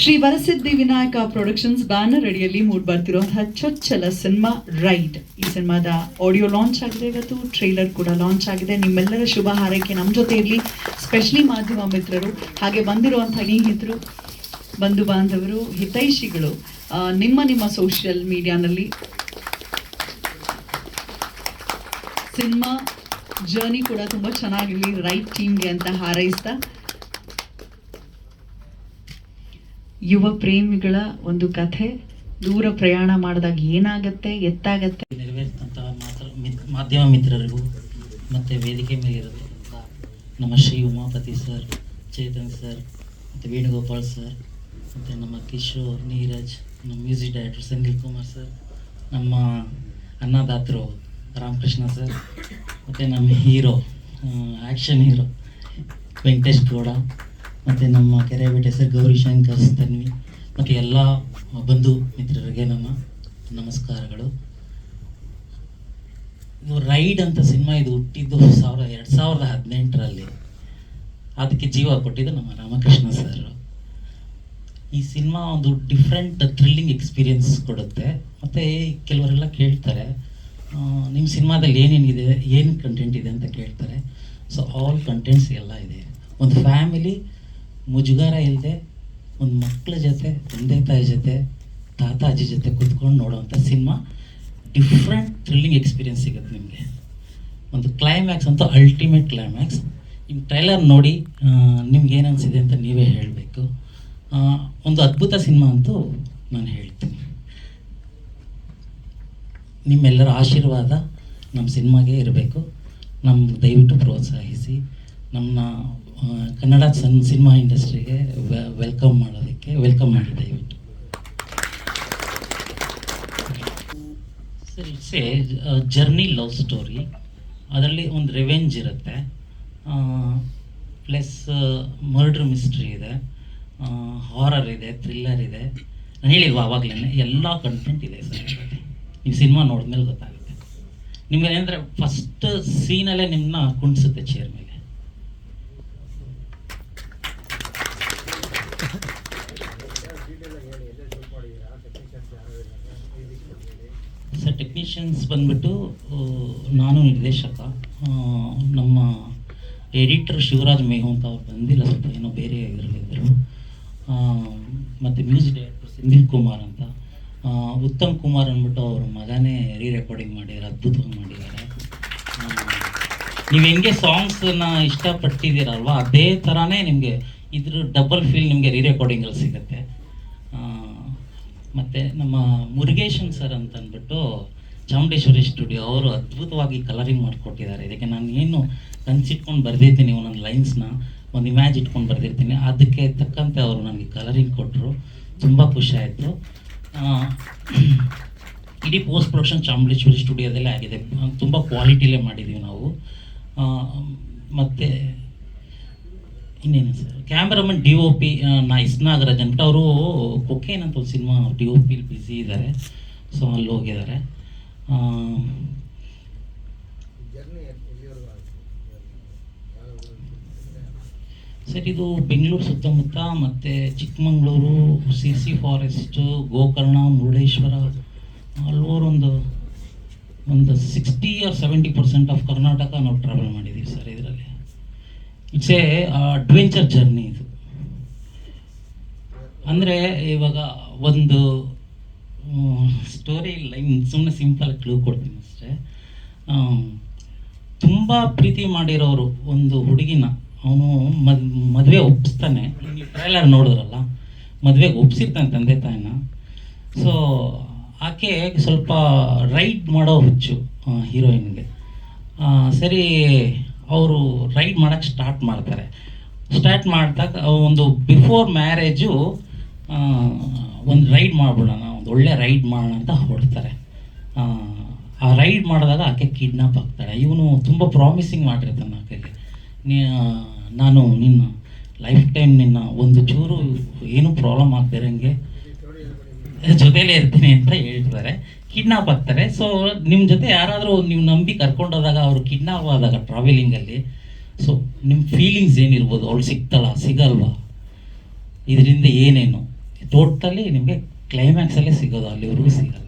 Shri Varasiddhi Vinayaka productions banner ಅಡಿಯಲ್ಲಿ mood ಬರ್ತಿರುವಂತಹ ಚೊಚ್ಚಲ ಸಿನಿಮಾ ರೈಡ್ ಈ ಸಿನಿಮಾದ ಆಡಿಯೋ ಲಾಂಚ್ ಆಗಿದೆ ಇವತ್ತು ಟ್ರೈಲರ್ ಕೂಡ ಲಾಂಚ್ ಆಗಿದೆ. ನಿಮ್ಮೆಲ್ಲರ ಶುಭ ಹಾರೈಕೆ ನಮ್ಮ ಜೊತೆ ಇರಲಿ. ಸ್ಪೆಷಲಿ ಮಾಧ್ಯಮ ಮಿತ್ರರು, ಹಾಗೆ ಬಂದಿರುವಂತಹ ಸ್ನೇಹಿತರು, ಬಂಧು ಬಾಂಧವರು, ಹಿತೈಷಿಗಳು ನಿಮ್ಮ ನಿಮ್ಮ ಸೋಷಿಯಲ್ ಮೀಡಿಯಾನಲ್ಲಿ ಸಿನಿಮಾ ಜರ್ನಿ ಕೂಡ ತುಂಬ ಚೆನ್ನಾಗಿರಲಿ. ರೈಟ್ ಟೀಮ್ಗೆ ಅಂತ ಹಾರೈಸ್ತಾ ಯುವ ಪ್ರೇಮಿಗಳ ಒಂದು ಕಥೆ ದೂರ ಪ್ರಯಾಣ ಮಾಡಿದಾಗ ಏನಾಗುತ್ತೆ, ಎತ್ತಾಗತ್ತೆ? ನೆರವೇರಿಸಿದಂತಹ ಮಾಧ್ಯಮ ಮಿತ್ರರಿಗೂ ಮತ್ತು ವೇದಿಕೆ ಮೇಲೆ ಇರತಕ್ಕಂಥ ನಮ್ಮ ಶ್ರೀ ಉಮಾಪತಿ ಸರ್, ಚೇತನ್ ಸರ್, ಮತ್ತು ವೇಣುಗೋಪಾಲ್ ಸರ್, ಮತ್ತು ನಮ್ಮ ಕಿಶೋರ್, ನೀರಜ್, ನಮ್ಮ music director Sangeeth Kumar sir, ನಮ್ಮ ಅನ್ನದಾತರು ರಾಮಕೃಷ್ಣ ಸರ್, ಮತ್ತು ನಮ್ಮ hero action hero Venkatesh Gowda ಮತ್ತು ನಮ್ಮ ಕೆರೆ ಬೇಟೆ ಸರ್ ಗೌರಿಶಂಕರ್ ತನ್ವಿ ಮತ್ತು ಎಲ್ಲ ಬಂಧು ಮಿತ್ರರಿಗೆ ನಮ್ಮ ನಮಸ್ಕಾರಗಳು. ರೈಡ್ ಅಂತ ಸಿನಿಮಾ ಇದು ಹುಟ್ಟಿದ್ದು ಸಾವಿರ, ಎರಡು ಸಾವಿರದ ಹದಿನೆಂಟರಲ್ಲಿ. ಅದಕ್ಕೆ ಜೀವ ಕೊಟ್ಟಿದ್ದು ನಮ್ಮ ರಾಮಕೃಷ್ಣ ಸರ್ ಈ ಸಿನಿಮಾ ಒಂದು ಡಿಫ್ರೆಂಟ್ ಥ್ರಿಲ್ಲಿಂಗ್ ಎಕ್ಸ್ಪೀರಿಯನ್ಸ್ ಕೊಡುತ್ತೆ. ಮತ್ತು ಕೆಲವರೆಲ್ಲ ಕೇಳ್ತಾರೆ ನಿಮ್ಮ ಸಿನಿಮಾದಲ್ಲಿ ಏನೇನಿದೆ, ಏನು ಕಂಟೆಂಟ್ ಇದೆ ಅಂತ ಕೇಳ್ತಾರೆ. ಸೊ ಆಲ್ ಕಂಟೆಂಟ್ಸ್ ಎಲ್ಲ ಇದೆ. ಒಂದು ಫ್ಯಾಮಿಲಿ ಮುಜುಗಾರ ಇಲ್ಲದೆ ಒಂದು ಮಕ್ಕಳ ಜೊತೆ, ತಂದೆ ತಾಯಿ ಜೊತೆ, ತಾತ, ಅಜ್ಜಿ ಜೊತೆ ಕುತ್ಕೊಂಡು ನೋಡೋವಂಥ ಸಿನಿಮಾ ಡಿಫ್ರೆಂಟ್ ಥ್ರಿಲ್ಲಿಂಗ್ ಎಕ್ಸ್ಪೀರಿಯೆನ್ಸ್ ಸಿಗುತ್ತೆ ನಿಮಗೆ. ಒಂದು ಕ್ಲೈಮ್ಯಾಕ್ಸ್ ಅಂತ ಅಲ್ಟಿಮೇಟ್ ಕ್ಲೈಮ್ಯಾಕ್ಸ್ ನಿಮ್ಮ ಟ್ರೈಲರ್ ನೋಡಿ ನಿಮ್ಗೆ ಏನು ಅನಿಸಿದೆ ಅಂತ ನೀವೇ ಹೇಳಬೇಕು. ಒಂದು ಅದ್ಭುತ ಸಿನಿಮಾ ಅಂತೂ ನಾನು ಹೇಳ್ತೀನಿ. ನಿಮ್ಮೆಲ್ಲರ ಆಶೀರ್ವಾದ ನಮ್ಮ ಸಿನಿಮಾಗೆ ಇರಬೇಕು. ನಮ್ಮ ದಯವಿಟ್ಟು ಪ್ರೋತ್ಸಾಹಿಸಿ. ನಮ್ಮನ್ನ ಕನ್ನಡ ಸನ್ ಸಿನಿಮಾ ಇಂಡಸ್ಟ್ರಿಗೆ ವೆಲ್ಕಮ್ ಮಾಡೋದಕ್ಕೆ ವೆಲ್ಕಮ್ ಮಾಡಿ ದಯವಿಟ್ಟು. Sir, it's a journey love story. ಅದರಲ್ಲಿ ಒಂದು ರೆವೆಂಜ್ ಇರುತ್ತೆ. ಪ್ಲಸ್ ಮರ್ಡ್ರ್ ಮಿಸ್ಟ್ರಿ ಇದೆ. ಹಾರರ್ ಇದೆ, ಥ್ರಿಲ್ಲರ್ ಇದೆ. ನಾನು ಹೇಳಿಲ್ವಾ ಆವಾಗಲೇ ಎಲ್ಲ ಕಂಟೆಂಟ್ ಇದೆ ಸರ್ ನೀವು ಸಿನಿಮಾ ನೋಡಿದ್ಮೇಲೆ ಗೊತ್ತಾಗುತ್ತೆ. ನಿಮ್ಗೆ ಏನಂದರೆ ಫಸ್ಟ್ ಸೀನಲ್ಲೇ ನಿಮ್ಮನ್ನ ಕುಣಿಸುತ್ತೆ ಚೇರ್ ಮೇಲೆ ಟೆಕ್ನಿಷಿಯನ್ಸ್ ಬಂದ್ಬಿಟ್ಟು ನಾನು ನಿರ್ದೇಶಕ ನಮ್ಮ ಎಡಿಟರ್ ಶಿವರಾಜ್ ಮೇಹಂತ ಅವ್ರು ಬಂದಿಲ್ಲ, ಸ್ವಲ್ಪ ಏನೋ ಬೇರೆ ಇದರಲ್ಲಿದ್ದರು ಮತ್ತು ಮ್ಯೂಸಿಕ್ ಡೈರೆಕ್ಟರ್ ಸಂದೀಪ್ ಕುಮಾರ್ ಅಂತ. ಉತ್ತಮ್ ಕುಮಾರ್ ಅಂದ್ಬಿಟ್ಟು ಅವ್ರ ಮಗನೇ ರೀ ರೆಕಾರ್ಡಿಂಗ್ ಮಾಡಿದ್ದಾರೆ, ಅದ್ಭುತವಾಗಿ ಮಾಡಿದ್ದಾರೆ. ನೀವು ಹೆಂಗೆ ಸಾಂಗ್ಸನ್ನ ಇಷ್ಟಪಟ್ಟಿದ್ದೀರಲ್ವ ಅದೇ ಥರನೇ ನಿಮಗೆ ಇದ್ರ ಡಬಲ್ ಫೀಲ್ ನಿಮಗೆ ರೀ ರೆಕಾರ್ಡಿಂಗಲ್ಲಿ ಸಿಗುತ್ತೆ. ಮತ್ತು ನಮ್ಮ ಮುರುಗೇಶನ್ ಸರ್ ಅಂತ ಅಂದ್ಬಿಟ್ಟು ಚಾಮುಂಡೇಶ್ವರಿ ಸ್ಟುಡಿಯೋ, ಅವರು ಅದ್ಭುತವಾಗಿ ಕಲರಿಂಗ್ ಮಾಡಿಕೊಟ್ಟಿದ್ದಾರೆ. ಇದಕ್ಕೆ ನಾನು ಏನು ಕನ್ಸಿಟ್ಕೊಂಡು ಬರೆದಿರ್ತೀನಿ ಒಂದೊಂದು ಲೈನ್ಸ್ನ, ಒಂದು ಇಮ್ಯಾಜ್ ಇಟ್ಕೊಂಡು ಬರೆದಿರ್ತೀನಿ. ಅದಕ್ಕೆ ತಕ್ಕಂತೆ ಅವರು ನನಗೆ ಕಲರಿಂಗ್ ಕೊಟ್ಟರು ತುಂಬ ಖುಷಿ ಆಯಿತು. ಇಡೀ ಪೋಸ್ಟ್ ಪ್ರೊಡಕ್ಷನ್ ಚಾಮುಂಡೇಶ್ವರಿ ಸ್ಟುಡಿಯೋದಲ್ಲೇ ಆಗಿದೆ. ತುಂಬ ಕ್ವಾಲಿಟಿಲೇ ಮಾಡಿದ್ದೀವಿ ನಾವು. ಮತ್ತು ಇನ್ನೇನು sir? Cameraman D O P ನಾ ಇಸ್ನಾಗರಾಜ್ ಅಂದ್ಬಿಟ್ಟು ಅವರು ಕೊಕೇನ್ ಅಂತ ಒಂದು ಸಿನಿಮಾ ಡಿ ಒ ಪಿಲಿ ಬ್ಯುಸಿ ಇದ್ದಾರೆ ಸೊ ಅಲ್ಲಿ ಹೋಗಿದ್ದಾರೆ ಸರ್, ಇದು ಬೆಂಗಳೂರು ಸುತ್ತಮುತ್ತ ಮತ್ತು ಚಿಕ್ಕಮಗಳೂರು, ಸಿ C forest, Gokarna, Murudeshwara all over ಒಂದು ಒಂದು sixty or seventy percent of Karnataka ನಾವು ಟ್ರಾವೆಲ್ ಮಾಡಿದ್ದೀವಿ ಸರ್ ಇದರಲ್ಲಿ. ಇಟ್ಸ್ ಎ ಅಡ್ವೆಂಚರ್ ಜರ್ನಿ ಇದು. ಅಂದರೆ ಇವಾಗ ಒಂದು ಸ್ಟೋರಿ ಲೈನ್ ಸುಮ್ಮನೆ ಸಿಂಪಲ್ ಕ್ಲೂ ಕೊಡ್ತೀನಿ ಅಷ್ಟೇ. ತುಂಬ ಪ್ರೀತಿ ಮಾಡಿರೋರು ಒಂದು ಹುಡುಗಿನ. ಅವನು ಮದ್, ಮದುವೆ ಒಪ್ಪಿಸ್ತಾನೆ ಟ್ರೈಲರ್ ನೋಡಿದ್ರಲ್ಲ? ಮದುವೆಗೆ ಒಪ್ಸಿರ್ತಾನೆ ತಂದೆ ತಾಯಿನ. ಸೊ ಆಕೆ ಸ್ವಲ್ಪ ರೈಡ್ ಮಾಡೋ ಹುಚ್ಚು ಹೀರೋಯಿನ್ಗೆ ಸರಿ ಅವರು ರೈಡ್ ಮಾಡೋಕ್ಕೆ ಸ್ಟಾರ್ಟ್ ಮಾಡ್ತಾರೆ. ಸ್ಟಾರ್ಟ್ ಮಾಡಿದಾಗ ಒಂದು ಬಿಫೋರ್ ಮ್ಯಾರೇಜು ಒಂದು ರೈಡ್ ಮಾಡ್ಬಿಡೋಣ ಒಂದು ಒಳ್ಳೆ ರೈಡ್ ಮಾಡೋಣ ಅಂತ ಹೊರಡ್ತಾರೆ. ಆ, ಆ ರೈಡ್ ಮಾಡಿದಾಗ ಆಕೆ ಕಿಡ್ನಾಪ್ ಆಗ್ತಾಳೆ. ಇವನು ತುಂಬ ಪ್ರಾಮಿಸಿಂಗ್ ಮಾಡಿರ್ತಾನೆ ಆಕೆಗೆ. ನೀ ನಾನು ನಿನ್ನ ಲೈಫ್ ಟೈಮ್ ನಿನ್ನ ಒಂದು ಚೂರು ಏನೂ ಪ್ರಾಬ್ಲಮ್ ಆಗ್ತಿರಂಗೆ ಜೊತೆಯಲ್ಲೇ ಇರ್ತೀನಿ ಅಂತ ಹೇಳ್ತಾರೆ. ಕಿಡ್ನಾಪ್ ಆಗ್ತಾರೆ. ಸೊ ನಿಮ್ಮ ಜೊತೆ ಯಾರಾದರೂ ನೀವು ನಂಬಿ ಕರ್ಕೊಂಡೋದಾಗ ಅವರು ಕಿಡ್ನಾಪ್ ಆದಾಗ ಟ್ರಾವೆಲಿಂಗಲ್ಲಿ ಸೊ ನಿಮ್ಮ ಫೀಲಿಂಗ್ಸ್ ಏನಿರ್ಬೋದು? ಅವ್ಳು ಸಿಗ್ತಾಳ ಸಿಗಲ್ವಾ? ಇದರಿಂದ ಏನೇನು? ಟೋಟಲಿ ನಿಮಗೆ ಕ್ಲೈಮ್ಯಾಕ್ಸಲ್ಲೇ ಸಿಗೋದು, ಅಲ್ಲಿವರೆಗೂ ಸಿಗಲ್ಲ.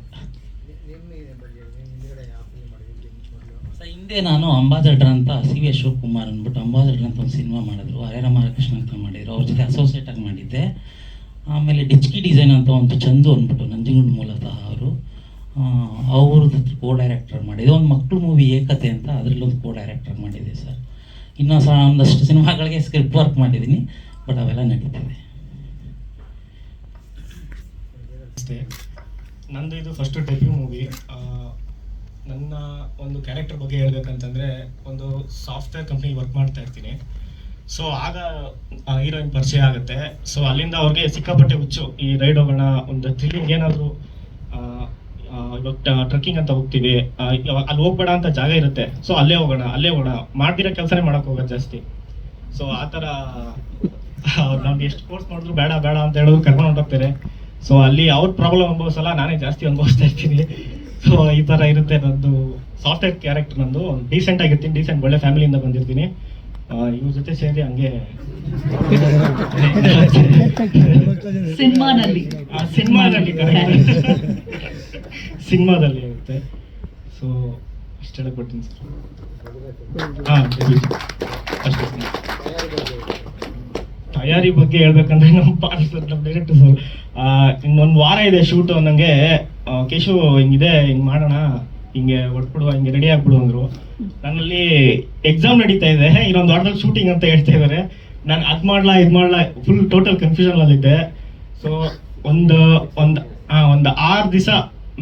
ಹಿಂದೆ ನಾನು ಅಂಬಾಸಡರ್ ಅಂತ ಸಿ ವಿ ಅಶೋಕ್ ಕುಮಾರ್ ಅಂದ್ಬಿಟ್ಟು ಅಂಬಾಸಡರ್ ಅಂತ ಒಂದು ಸಿನಿಮಾ ಮಾಡಿದ್ರು. ಹರೇ ಮಹಾಕೃಷ್ಣ ಅಂತ ಮಾಡಿದ್ರು. ಅವ್ರ ಜೊತೆ ಅಸೋಸಿಯೇಟ್ ಆಗಿ ಮಾಡಿದ್ದೆ. ಆಮೇಲೆ ಡಿಚ್ಕಿ ಡಿಸೈನ್ ಅಂತ ಒಂದು ಚಂದು ಅಂದ್ಬಿಟ್ಟು ನಂಜನಗೂಡು ಮೂಲತಃ ಅವ್ರದ್ದು ಕೋ ಡೈರೆಕ್ಟರ್ ಮಾಡಿದೆ. ಒಂದು ಮಕ್ಕಳು ಮೂವಿ ಏಕತೆ ಅಂತ ಅದರಲ್ಲಿ ಒಂದು ಕೋ ಡೈರೆಕ್ಟರ್ ಮಾಡಿದೆ ಸರ್. ಇನ್ನೂ ಸಹ ಒಂದಷ್ಟು ಸಿನಿಮಾಗಳಿಗೆ ಸ್ಕ್ರಿಪ್ಟ್ ವರ್ಕ್ ಮಾಡಿದ್ದೀನಿ ಬಟ್ ಅವೆಲ್ಲ ನಡೀತದೆ. ನಂದು ಇದು ಫಸ್ಟ್ ಡೆಬ್ಯೂ ಮೂವಿ ನನ್ನ ಒಂದು ಕ್ಯಾರೆಕ್ಟರ್ ಬಗ್ಗೆ ಹೇಳ್ಬೇಕಂತಂದ್ರೆ ಒಂದು ಸಾಫ್ಟ್ವೇರ್ ಕಂಪ್ನಿ ವರ್ಕ್ ಮಾಡ್ತಾ ಇರ್ತೀನಿ. ಸೊ ಆಗ ಹೀರೋಯಿನ್ ಪರಿಚಯ ಆಗುತ್ತೆ. ಸೊ ಅಲ್ಲಿಂದ ಅವ್ರಿಗೆ ಸಿಕ್ಕಾಪಟ್ಟೆ ಹುಚ್ಚು ಈ ರೈಡ್ ಹೋಗೋಣ, ಒಂದು ಥ್ರಿಲ್ಲಿಂಗ್ ಏನಾದರೂ ಟ್ರಕ್ಕಿಂಗ್ ಅಂತ ಹೋಗ್ತೀವಿ ಅಲ್ಲಿ ಹೋಗ್ಬೇಡ ಅಂತ ಜಾಗ ಇರುತ್ತೆ. ಸೊ ಅಲ್ಲೇ ಹೋಗೋಣ ಅಲ್ಲೇ ಹೋಗೋಣ. ಮಾಡ್ತಿರೋ ಕೆಲಸನೇ ಮಾಡಕ್ ಹೋಗೋದು ಜಾಸ್ತಿ. ಸೊ ಆ ಥರ ನಮ್ಗೆ ಎಷ್ಟು ಕೋರ್ಸ್ ಮಾಡಿದ್ರು ಬೇಡ ಬೇಡ ಅಂತ ಹೇಳೋದು ಕರ್ಕೊಂಡು ಹೊಂಟೋಗ್ತಾರೆ. ಸೊ ಅಲ್ಲಿ ಅವ್ರ ಪ್ರಾಬ್ಲಮ್ ಅನುಭವಿಸಲ್ಲ ನಾನೇ ಜಾಸ್ತಿ ಅನುಭವಿಸ್ತಾ ಇರ್ತೀನಿ. ಸೊ ಈ ಥರ ಇರುತ್ತೆ ನಂದು ಸಾಫ್ಟ್ವೇರ್ ಕ್ಯಾರೆಕ್ಟರ್ ನಂದು. ಡೀಸೆಂಟ್ ಆಗಿರ್ತೀನಿ ಡೀಸೆಂಟ್ ಒಳ್ಳೆ ಫ್ಯಾಮಿಲಿಯಿಂದ ಬಂದಿರ್ತೀನಿ. ಇವ್ರ ಜೊತೆ ಸೇರಿ ಹಂಗೆ ಸಿನಿಮಾನಲ್ಲಿ ಆ, ಸಿನಿಮಾದಲ್ಲಿ ಆಗುತ್ತೆ. ಸೊ ಇಷ್ಟು ಹೇಳಕ್ ಸರ್. ಹಾಂ ಅಷ್ಟೇ. ತಯಾರಿ ಬಗ್ಗೆ ಹೇಳ್ಬೇಕಂದ್ರೆ ನಮ್ಮ ಪಾರ್ಸ್ ನಮ್ಮ ಡೈರೆಕ್ಟರ್ ಸರ್ ಇನ್ನೊಂದು ವಾರ ಇದೆ ಶೂಟ್ ನನಗೆ ಕೇಶು ಹಿಂಗಿದೆ, ಹಿಂಗೆ ಮಾಡೋಣ, ಹಿಂಗೆ ಹೊಡ್ಬಿಡುವ ಹಿಂಗೆ ರೆಡಿ ಆಗ್ಬಿಡು ಅಂದರು. ನನ್ನಲ್ಲಿ ಎಕ್ಸಾಮ್ ನಡೀತಾ ಇದೆ, ಇನ್ನೊಂದು ವಾರದಲ್ಲಿ ಶೂಟಿಂಗ್ ಅಂತ ಹೇಳ್ತಾ ಇದ್ದಾರೆ ನಾನು ಅದು ಮಾಡ್ಲಾ, ಇದು ಮಾಡ್ಲಾ ಫುಲ್ ಟೋಟಲ್ ಕನ್ಫ್ಯೂಷನಲ್ಲಿದ್ದೆ ಸೊ ಒಂದು ಒಂದು ಒಂದು ಆರು ದಿವಸ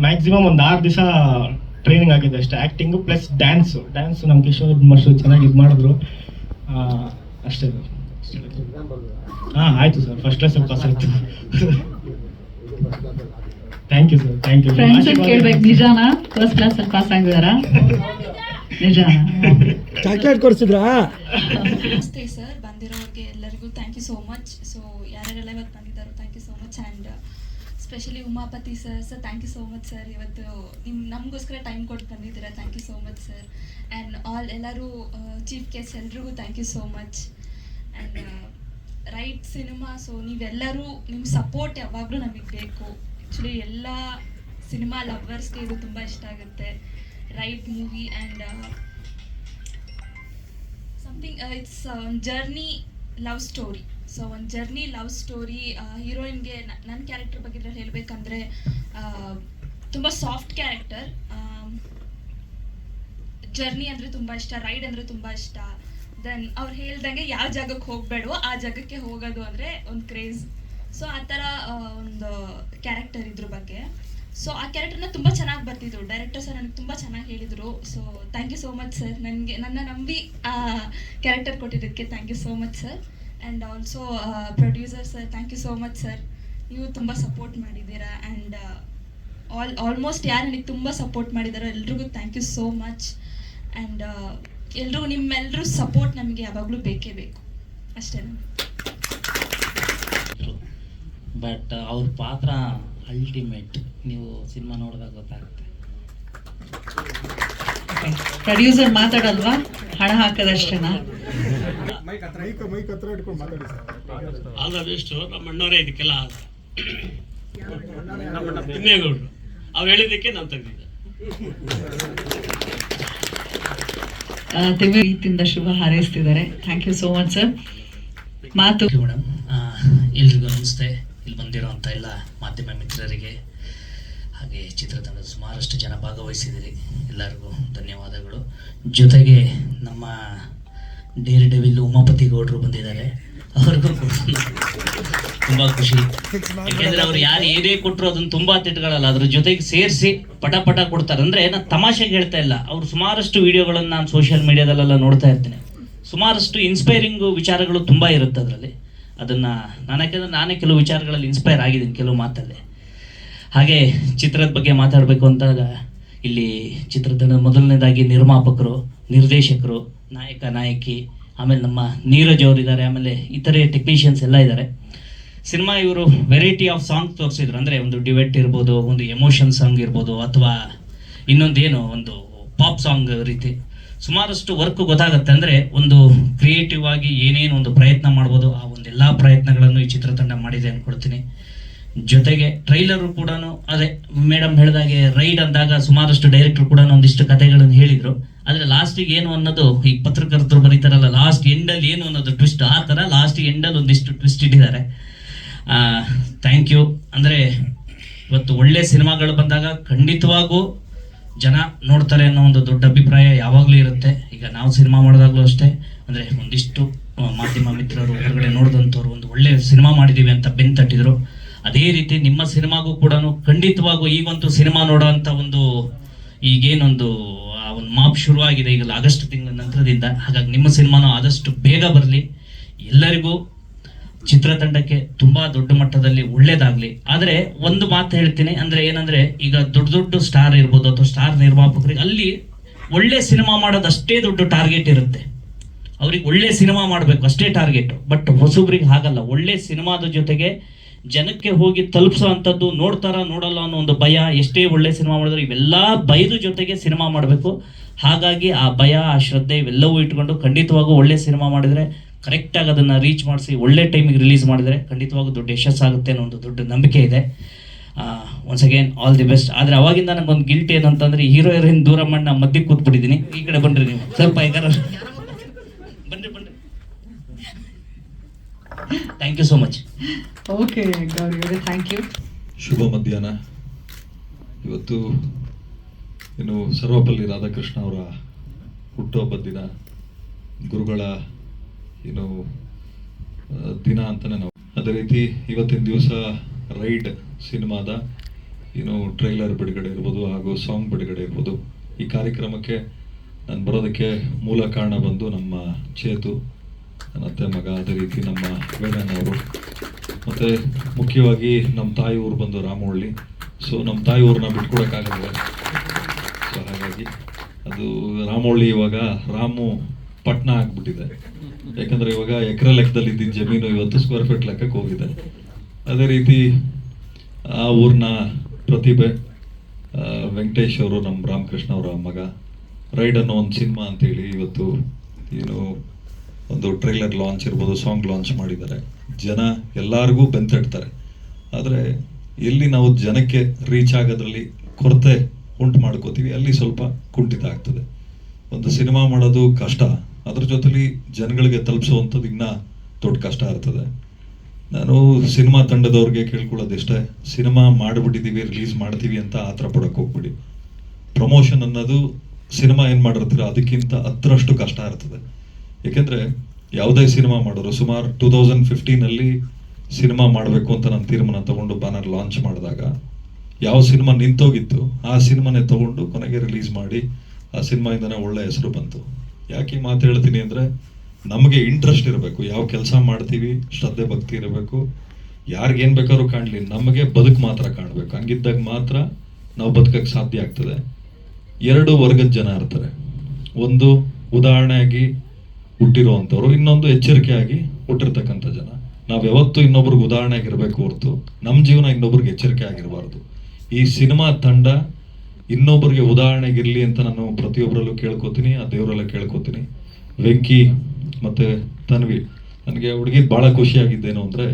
ಮ್ಯಾಕ್ಸಿಮಮ್ ಒಂದು ಆರು ದಿವಸ ಟ್ರೈನಿಂಗ್ ಆಗಿದೆ ಅಷ್ಟೇ. ಆ್ಯಕ್ಟಿಂಗು ಪ್ಲಸ್ ಡ್ಯಾನ್ಸು ಡ್ಯಾನ್ಸು ನಮ್ಮ ಕಿಶೋರ್ ಮಾಸ್ಟರ್ ಚೆನ್ನಾಗಿ ಇದು ಮಾಡಿದ್ರು. ಆ, ಅಷ್ಟೇ ಹಾಂ ಆಯಿತು ಸರ್ ಫಸ್ಟ್ ಕ್ಲಾಸ್ ಪಾಸ್ ಆಯಿತು. Thank you sir thank you friends ಕೇಳ್ಬೇಕು. ನಿಜಾನ? ಫಸ್ಟ್ ಕ್ಲಾಸ್ ಪಾಸ್ ಆಗಿದಾರಾ? ನಿಜಾನಾ? ಚಾಕ್ಲೇಟ್ ಕೊಡ್ಸಿದ್ರಾ? ನಮಸ್ತೆ ಸರ್ ಬಂದಿರೋರಿಗೆ ಎಲ್ಲರಿಗೂ thank you so much so ಯಾರ್ಯಾರೆಲ್ಲ ಇವತ್ತು ಬಂದಿದ್ದಾರೋ thank you so much and specially Umapathi sir sir thank you so much sir ಇವತ್ತು ನಿಮ್ಮ ನಮಗೋಸ್ಕರ ಟೈಮ್ ಕೊಟ್ಟು ಬಂದಿದ್ದೀರಾ? Thank you so much sir and all ಎಲ್ಲರೂ ಚೀಫ್ ಗೆಸ್ಟ್ ಎಲ್ರಿಗೂ thank you so much and right cinema so ನೀವೆಲ್ಲರೂ ನಿಮ್ಮ support ಯಾವಾಗಲೂ ನಮಗೆ ಬೇಕು. ಆ್ಯಕ್ಚುಲಿ ಎಲ್ಲ ಸಿನಿಮಾ ಲವರ್ಸ್ಗೆ ಇದು ತುಂಬ ಇಷ್ಟ ಆಗುತ್ತೆ. Right movie and something it's journey love story so ಒಂದು ಜರ್ನಿ ಲವ್ ಸ್ಟೋರಿ ಹೀರೋಯಿನ್ಗೆ ನನ್ನ ಕ್ಯಾರೆಕ್ಟರ್ ಬಗ್ಗೆ ಇದ್ರಲ್ಲಿ ಹೇಳಬೇಕಂದ್ರೆ ತುಂಬ ಸಾಫ್ಟ್ ಕ್ಯಾರೆಕ್ಟರ್ ಜರ್ನಿ ಅಂದರೆ ತುಂಬ ಇಷ್ಟ ರೈಡ್ ಅಂದರೆ ತುಂಬ ಇಷ್ಟ. ದೆನ್ ಅವ್ರು ಹೇಳ್ದಂಗೆ ಯಾವ ಜಾಗಕ್ಕೆ ಹೋಗಬೇಡೋ ಆ ಜಾಗಕ್ಕೆ ಹೋಗೋದು ಅಂದರೆ ಒಂದು ಕ್ರೇಜ್ ಸೊ ಆ ಥರ ಒಂದು ಕ್ಯಾರೆಕ್ಟರ್ ಇದ್ರ ಬಗ್ಗೆ. ಸೊ ಆ ಕ್ಯಾರೆಕ್ಟರ್ನ ತುಂಬ ಚೆನ್ನಾಗಿ ಬರ್ತಿದ್ರು. ಡೈರೆಕ್ಟರ್ ಸರ್ ನನಗೆ ತುಂಬ ಚೆನ್ನಾಗಿ ಹೇಳಿದರು. So thank you so much sir ನನಗೆ, ನನ್ನ ನಂಬಿ, ಆ ಕ್ಯಾರೆಕ್ಟರ್ ಕೊಟ್ಟಿದ್ದಕ್ಕೆ thank you so much sir and also producer sir thank you so much sir ನೀವು ತುಂಬ ಸಪೋರ್ಟ್ ಮಾಡಿದ್ದೀರಾ ಆ್ಯಂಡ್ ಆಲ್ ಆಲ್ಮೋಸ್ಟ್ ಯಾರು ನನಗೆ ತುಂಬ ಸಪೋರ್ಟ್ ಮಾಡಿದಾರೋ ಎಲ್ರಿಗೂ thank you so much and ಎಲ್ರಿಗೂ ನಿಮ್ಮೆಲ್ಲರೂ ಸಪೋರ್ಟ್ ನಮಗೆ ಯಾವಾಗಲೂ ಬೇಕೇ ಬೇಕು. ಅಷ್ಟೇ ಬಟ್ ಅವ್ರ ಪಾತ್ರ ಅಲ್ಟಿಮೇಟ್ ನೀವು ಸಿನಿಮಾ ನೋಡಿದಾಗ ಗೊತ್ತಾಗುತ್ತೆ. ಪ್ರೊಡ್ಯೂಸರ್ ಮಾತಾಡಲ್ವಾ? ಹಣ ಹಾಕದಷ್ಟೇನಾ? ಮೈಕ್ ಮೈಕ್ ಹತ್ರ ಇಟ್ಕೊಂಡು ಮಾತಾಡಿ ಸರ್ ಆಲ್ರೆಡಿಷ್ಟು ನಮ್ಮ ಅಣ್ಣವರೇ ಇದಕ್ಕೆಲ್ಲ ಆದ. ತಿಮ್ಮೇಗೌಡರು. ಅವ್ರು ಹೇಳಿದ್ದಕ್ಕೆ ನಾನು ತೆಗೆದಿದ್ದೆ ತಿಮ್ಮೆ ರೀತಿಯಿಂದ ಶುಭ ಹಾರೈಸ್ತಿದ್ದಾರೆ. Thank you so much sir ಮಾತು ಮೇಡಮ್ ಎಲ್ರಿಗೂ ನಮಸ್ತೆ. ಇಲ್ಲಿ ಬಂದಿರೋಂಥ ಎಲ್ಲ ಮಾಧ್ಯಮ ಮಿತ್ರರಿಗೆ ಹಾಗೆ ಚಿತ್ರತಂಡದ ಸುಮಾರಷ್ಟು ಜನ ಭಾಗವಹಿಸಿದಿರಿ ಎಲ್ಲರಿಗೂ ಧನ್ಯವಾದಗಳು. ಜೊತೆಗೆ ನಮ್ಮ ಡೇರ್ ಡೆವಿಲ್ ಉಮಾಪತಿ ಗೌಡರು ಬಂದಿದ್ದಾರೆ. ಅವ್ರಿಗೂ ತುಂಬ ಖುಷಿ. ಯಾಕೆಂದ್ರೆ ಅವ್ರು ಯಾರು ಏನೇ ಕೊಟ್ಟರು ಅದನ್ನು ತುಂಬ ತಿಟ್ಗಳಲ್ಲ ಅದ್ರ ಜೊತೆಗೆ ಸೇರಿಸಿ ಪಟ ಪಟ ಕೊಡ್ತಾರೆ. ಅಂದ್ರೆ ನಾನು ತಮಾಷೆಗೆ ಹೇಳ್ತಾ ಇಲ್ಲ. ಅವ್ರು ಸುಮಾರಷ್ಟು ವಿಡಿಯೋಗಳನ್ನು ನಾನು ಸೋಷಿಯಲ್ ಮೀಡಿಯಾದಲ್ಲೆಲ್ಲ ನೋಡ್ತಾ ಇರ್ತೀನಿ. ಸುಮಾರಷ್ಟು ಇನ್ಸ್ಪೈರಿಂಗ್ ವಿಚಾರಗಳು ತುಂಬ ಇರುತ್ತೆ ಅದರಲ್ಲಿ. ಅದನ್ನು ನಾನು ಯಾಕೆಂದ್ರೆ ನಾನೇ ಕೆಲವು ವಿಚಾರಗಳಲ್ಲಿ ಇನ್ಸ್ಪೈರ್ ಆಗಿದ್ದೀನಿ, ಕೆಲವು ಮಾತಲ್ಲಿ. ಹಾಗೆ ಚಿತ್ರದ ಬಗ್ಗೆ ಮಾತಾಡಬೇಕು ಅಂತಾಗ ಇಲ್ಲಿ ಚಿತ್ರದ ಮೊದಲನೇದಾಗಿ ನಿರ್ಮಾಪಕರು, ನಿರ್ದೇಶಕರು, ನಾಯಕ, ನಾಯಕಿ, ಆಮೇಲೆ ನಮ್ಮ ನೀರಜ್ ಅವರು ಇದ್ದಾರೆ, ಆಮೇಲೆ ಇತರೆ ಟೆಕ್ನಿಷಿಯನ್ಸ್ ಎಲ್ಲ ಇದ್ದಾರೆ. ಸಿನಿಮಾ ಇವರು ವೆರೈಟಿ ಆಫ್ ಸಾಂಗ್ ತೋರಿಸಿದ್ರು. ಅಂದರೆ ಒಂದು ಡಿವೆಟ್ ಇರ್ಬೋದು, ಒಂದು ಎಮೋಷನ್ ಸಾಂಗ್ ಇರ್ಬೋದು, ಅಥವಾ ಇನ್ನೊಂದೇನು ಒಂದು ಪಾಪ್ ಸಾಂಗ್ ರೀತಿ. ಸುಮಾರಷ್ಟು ವರ್ಕ್ ಗೊತ್ತಾಗುತ್ತೆ. ಅಂದರೆ ಒಂದು ಕ್ರಿಯೇಟಿವ್ ಆಗಿ ಏನೇನು ಒಂದು ಪ್ರಯತ್ನ ಮಾಡ್ಬೋದು, ಆ ಒಂದೆಲ್ಲ ಪ್ರಯತ್ನಗಳನ್ನು ಈ ಚಿತ್ರತಂಡ ಮಾಡಿದೆ ಅಂದ್ಕೊಳ್ತೀನಿ. ಜೊತೆಗೆ ಟ್ರೈಲರು ಕೂಡ ಅದೇ ಮೇಡಮ್ ಹೇಳಿದಾಗೆ ರೈಡ್ ಅಂದಾಗ ಸುಮಾರಷ್ಟು ಡೈರೆಕ್ಟರ್ ಕೂಡ ಒಂದಿಷ್ಟು ಕಥೆಗಳನ್ನು ಹೇಳಿದ್ರು. ಆದರೆ ಲಾಸ್ಟಿಗೆ ಏನು ಅನ್ನೋದು, ಈ ಪತ್ರಕರ್ತರು ಬರೀತಾರಲ್ಲ ಲಾಸ್ಟ್ ಎಂಡಲ್ಲಿ ಏನು ಅನ್ನೋದು ಟ್ವಿಸ್ಟ್ ಆ ಥರ ಲಾಸ್ಟ್ ಎಂಡಲ್ಲಿ ಒಂದಿಷ್ಟು ಟ್ವಿಸ್ಟ್ ಇಟ್ಟಿದ್ದಾರೆ. ಥ್ಯಾಂಕ್ ಯು ಅಂದರೆ ಇವತ್ತು ಒಳ್ಳೆ ಸಿನಿಮಾಗಳು ಬಂದಾಗ ಖಂಡಿತವಾಗೂ ಜನ ನೋಡ್ತಾರೆ ಅನ್ನೋ ಒಂದು ದೊಡ್ಡ ಅಭಿಪ್ರಾಯ ಯಾವಾಗಲೂ ಇರುತ್ತೆ. ಈಗ ನಾವು ಸಿನಿಮಾ ಮಾಡಿದಾಗಲೂ ಅಷ್ಟೇ. ಅಂದರೆ ಒಂದಿಷ್ಟು ಮಾಧ್ಯಮ ಮಿತ್ರರು ಹೊರಗಡೆ ನೋಡಿದಂಥವ್ರು ಒಂದು ಒಳ್ಳೆ ಸಿನಿಮಾ ಮಾಡಿದ್ದೀವಿ ಅಂತ ಬೆನ್ ತಟ್ಟಿದ್ರು ಅದೇ ರೀತಿ ನಿಮ್ಮ ಸಿನಿಮಾಗೂ ಕೂಡ ಖಂಡಿತವಾಗೂ ಈಗಂತೂ ಸಿನಿಮಾ ನೋಡೋಂತ ಒಂದು ಈಗೇನೊಂದು, ಆ ಒಂದು ಮಾಪ್ ಶುರುವಾಗಿದೆ ಈಗ ಆಗಸ್ಟ್ ತಿಂಗಳ ನಂತರದಿಂದ. ಹಾಗಾಗಿ ನಿಮ್ಮ ಸಿನಿಮಾನು ಆದಷ್ಟು ಬೇಗ ಬರಲಿ. ಎಲ್ಲರಿಗೂ ಚಿತ್ರತಂಡಕ್ಕೆ ತುಂಬಾ ದೊಡ್ಡ ಮಟ್ಟದಲ್ಲಿ ಒಳ್ಳೇದಾಗ್ಲಿ. ಆದ್ರೆ ಒಂದು ಮಾತು ಹೇಳ್ತೀನಿ, ಅಂದ್ರೆ ಏನಂದ್ರೆ ಈಗ ದೊಡ್ಡ ದೊಡ್ಡ ಸ್ಟಾರ್ ಇರ್ಬೋದು ಅಥವಾ ಸ್ಟಾರ್ ನಿರ್ಮಾಪಕರಿಗೆ ಅಲ್ಲಿ ಒಳ್ಳೆ ಸಿನಿಮಾ ಮಾಡೋದು ಅಷ್ಟೇ ದೊಡ್ಡ ಟಾರ್ಗೆಟ್ ಇರುತ್ತೆ. ಅವ್ರಿಗೆ ಒಳ್ಳೆ ಸಿನಿಮಾ ಮಾಡಬೇಕು, ಅಷ್ಟೇ ಟಾರ್ಗೆಟ್. ಬಟ್ ಹೊಸಬ್ರಿಗೆ ಹಾಗಲ್ಲ, ಒಳ್ಳೆ ಸಿನಿಮಾದ ಜೊತೆಗೆ ಜನಕ್ಕೆ ಹೋಗಿ ತಲುಪಿಸೋ ಅಂಥದ್ದು ನೋಡ್ತಾರ, ನೋಡಲ್ಲ ಅನ್ನೋ ಒಂದು ಭಯ, ಎಷ್ಟೇ ಒಳ್ಳೆ ಸಿನಿಮಾ ಮಾಡಿದ್ರು ಇವೆಲ್ಲ ಭಯದ ಜೊತೆಗೆ ಸಿನಿಮಾ ಮಾಡಬೇಕು. ಹಾಗಾಗಿ ಆ ಭಯ, ಆ ಶ್ರದ್ಧೆ ಇವೆಲ್ಲವೂ ಇಟ್ಕೊಂಡು ಖಂಡಿತವಾಗೂ ಒಳ್ಳೆ ಸಿನಿಮಾ ಮಾಡಿದರೆ ಕರೆಕ್ಟಾಗಿ ಅದನ್ನು ರೀಚ್ ಮಾಡಿಸಿ, ಒಳ್ಳೆ ಟೈಮಿಗೆ ರಿಲೀಸ್ ಮಾಡಿದರೆ ಖಂಡಿತವಾಗೂ ದೊಡ್ಡ ಯಶಸ್ಸಾಗುತ್ತೆ ಅನ್ನೋ ಒಂದು ದೊಡ್ಡ ನಂಬಿಕೆ ಇದೆ. Once again all the best ಆದರೆ ಅವಾಗಿಂದ ನನಗೊಂದು ಗಿಲ್ಟ್ ಏನಂತಂದ್ರೆ ಹೀರೋ ಹೀರೋಯಿನ್ ದೂರ ಮಾಡಿ ನಾ ಮಧ್ಯೆ ಕೂತ್ಬಿಟ್ಟಿದ್ದೀನಿ ಈ ಕಡೆ ಬನ್ನಿರಿ ನೀವು. ಸ್ವಲ್ಪ ಈಗ ಬನ್ನಿರಿ ಬನ್ನಿರಿ thank you so much okay Gauri thank you ಶುಭ ಮಧ್ಯಾಹ್ನ. ಇವತ್ತು, ಇನ್ನು ಸರ್ವಪಲ್ಲಿ ರಾಧಾಕೃಷ್ಣ ಅವರ ಹುಟ್ಟುಹಬ್ಬದ ದಿನ. ಗುರುಗಳ ಏನು ದಿನ ಅಂತಲೇ ನಾವು. ಅದೇ ರೀತಿ ಇವತ್ತಿನ ದಿವಸ ರೈಡ್ ಸಿನಿಮಾದ ಏನು ಟ್ರೈಲರ್ ಬಿಡುಗಡೆ ಇರ್ಬೋದು ಹಾಗೂ ಸಾಂಗ್ ಬಿಡುಗಡೆ ಇರ್ಬೋದು. ಈ ಕಾರ್ಯಕ್ರಮಕ್ಕೆ ನಾನು ಬರೋದಕ್ಕೆ ಮೂಲ ಕಾರಣ ಬಂದು ನಮ್ಮ ಚೇತು, ನನ್ನ ಅತ್ತೆ ಮಗ, ಅದೇ ರೀತಿ ನಮ್ಮ ವೇಣನವರು ಮತ್ತು ಮುಖ್ಯವಾಗಿ ನಮ್ಮ ತಾಯಿ ಊರು ಬಂದು ರಾಮವಳ್ಳಿ ಸೊ ನಮ್ಮ ತಾಯಿ ಊರನ್ನ ಬಿಟ್ಕೊಡೋಕ್ಕಾಗಲ್ಲ ಸೊ ಹಾಗಾಗಿ ಅದು ರಾಮವಳ್ಳಿ ಇವಾಗ ರಾಮು ಪಟ್ನ ಆಗ್ಬಿಟ್ಟಿದೆ. ಯಾಕಂದ್ರೆ ಇವಾಗ ಎಕರೆ ಲೆಕ್ಕದಲ್ಲಿ ಇದ್ದಿದ್ದ ಜಮೀನು ಇವತ್ತು ಸ್ಕ್ವೇರ್ ಫೀಟ್ ಲೆಕ್ಕಕ್ಕೆ ಹೋಗಿದೆ. ಅದೇ ರೀತಿ ಆ ಊರಿನ ಪ್ರತಿಭೆ ವೆಂಕಟೇಶ್ ಅವರು ನಮ್ಮ ರಾಮಕೃಷ್ಣ ಅವರ ಮಗ, ರೈಡ್ ಅನ್ನೋ ಒಂದು ಸಿನಿಮಾ ಅಂತೇಳಿ ಇವತ್ತು ಏನು ಒಂದು ಟ್ರೈಲರ್ ಲಾಂಚ್ ಇರ್ಬೋದು, ಸಾಂಗ್ ಲಾಂಚ್ ಮಾಡಿದ್ದಾರೆ. ಜನ ಎಲ್ಲರಿಗೂ ಬೆಂತಡ್ತಾರೆ. ಆದರೆ ಎಲ್ಲಿ ನಾವು ಜನಕ್ಕೆ ರೀಚ್ ಆಗೋದ್ರಲ್ಲಿ ಕೊರತೆ ಉಂಟು ಮಾಡ್ಕೋತೀವಿ, ಅಲ್ಲಿ ಸ್ವಲ್ಪ ಕುಂಠಿತ ಆಗ್ತದೆ. ಒಂದು ಸಿನಿಮಾ ಮಾಡೋದು ಕಷ್ಟ. ಅದ್ರ ಜೊತೆಲಿ ಜನಗಳಿಗೆ ತಲುಪಿಸುವಂಥದ್ದು ಇನ್ನೂ ದೊಡ್ಡ ಕಷ್ಟ ಇರ್ತದೆ ನಾನು ಸಿನಿಮಾ ತಂಡದವ್ರಿಗೆ ಕೇಳ್ಕೊಳ್ಳೋದಿಷ್ಟೇ, ಸಿನಿಮಾ ಮಾಡಿಬಿಟ್ಟಿದ್ದೀವಿ ರಿಲೀಸ್ ಮಾಡ್ತೀವಿ ಅಂತ ಆತರ ಪಡೋಕೆ ಹೋಗ್ಬಿಡಿ. ಪ್ರಮೋಷನ್ ಅನ್ನೋದು ಸಿನಿಮಾ ಏನು ಮಾಡಿರ್ತೀರೋ ಅದಕ್ಕಿಂತ ಹತ್ತರಷ್ಟು ಕಷ್ಟ ಇರ್ತದೆ ಏಕೆಂದರೆ ಯಾವುದೇ ಸಿನಿಮಾ ಮಾಡೋರು ಸುಮಾರು ಟೂ ತೌಸಂಡ್ ಫಿಫ್ಟೀನಲ್ಲಿ ಸಿನಿಮಾ ಮಾಡಬೇಕು ಅಂತ ನಾನು ತೀರ್ಮಾನ ತಗೊಂಡು ಬ್ಯಾನರ್ ಲಾಂಚ್ ಮಾಡಿದಾಗ ಯಾವ ಸಿನಿಮಾ ನಿಂತೋಗಿತ್ತು, ಆ ಸಿನಿಮಾನೇ ತಗೊಂಡು ಕೊನೆಗೆ ರಿಲೀಸ್ ಮಾಡಿ ಆ ಸಿನಿಮಾಯಿಂದನೇ ಒಳ್ಳೆ ಹೆಸರು ಬಂತು. ಯಾಕೆ ಮಾತು ಹೇಳ್ತೀನಿ ಅಂದರೆ ನಮಗೆ ಇಂಟ್ರೆಸ್ಟ್ ಇರಬೇಕು. ಯಾವ ಕೆಲಸ ಮಾಡ್ತೀವಿ, ಶ್ರದ್ಧೆ, ಭಕ್ತಿ ಇರಬೇಕು. ಯಾರಿಗೇನು ಬೇಕಾದ್ರೂ ಕಾಣಲಿ. ನಮಗೆ ಬದುಕು ಮಾತ್ರ ಕಾಣಬೇಕು. ಹಂಗಿದ್ದಾಗ ಮಾತ್ರ ನಾವು ಬದುಕಕ್ಕೆ ಸಾಧ್ಯ ಆಗ್ತದೆ. ಎರಡು ವರ್ಗದ ಜನ ಇರ್ತಾರೆ. ಒಂದು ಉದಾಹರಣೆಯಾಗಿ ಹುಟ್ಟಿರುವಂಥವ್ರು. ಇನ್ನೊಂದು ಎಚ್ಚರಿಕೆಯಾಗಿ ಹುಟ್ಟಿರ್ತಕ್ಕಂಥ ಜನ. ನಾವು ಯಾವತ್ತೂ ಇನ್ನೊಬ್ರಿಗೆ ಉದಾಹರಣೆ ಆಗಿರಬೇಕು ಹೊರತು ನಮ್ಮ ಜೀವನ ಇನ್ನೊಬ್ರಿಗೆ ಎಚ್ಚರಿಕೆ ಆಗಿರಬಾರ್ದು ಈ ಸಿನಿಮಾ ತಂಡ ಇನ್ನೊಬ್ಬರಿಗೆ ಉದಾಹರಣೆಗಿರಲಿ ಅಂತ ನಾನು ಪ್ರತಿಯೊಬ್ಬರಲ್ಲೂ ಕೇಳ್ಕೊತೀನಿ, ಆ ದೇವರೆಲ್ಲ ಕೇಳ್ಕೊತೀನಿ. ವೆಂಕಿ ಮತ್ತು ತನ್ವಿ, ನನಗೆ ಹುಡುಗಿ ಭಾಳ ಖುಷಿಯಾಗಿದ್ದೇನು ಅಂದರೆ,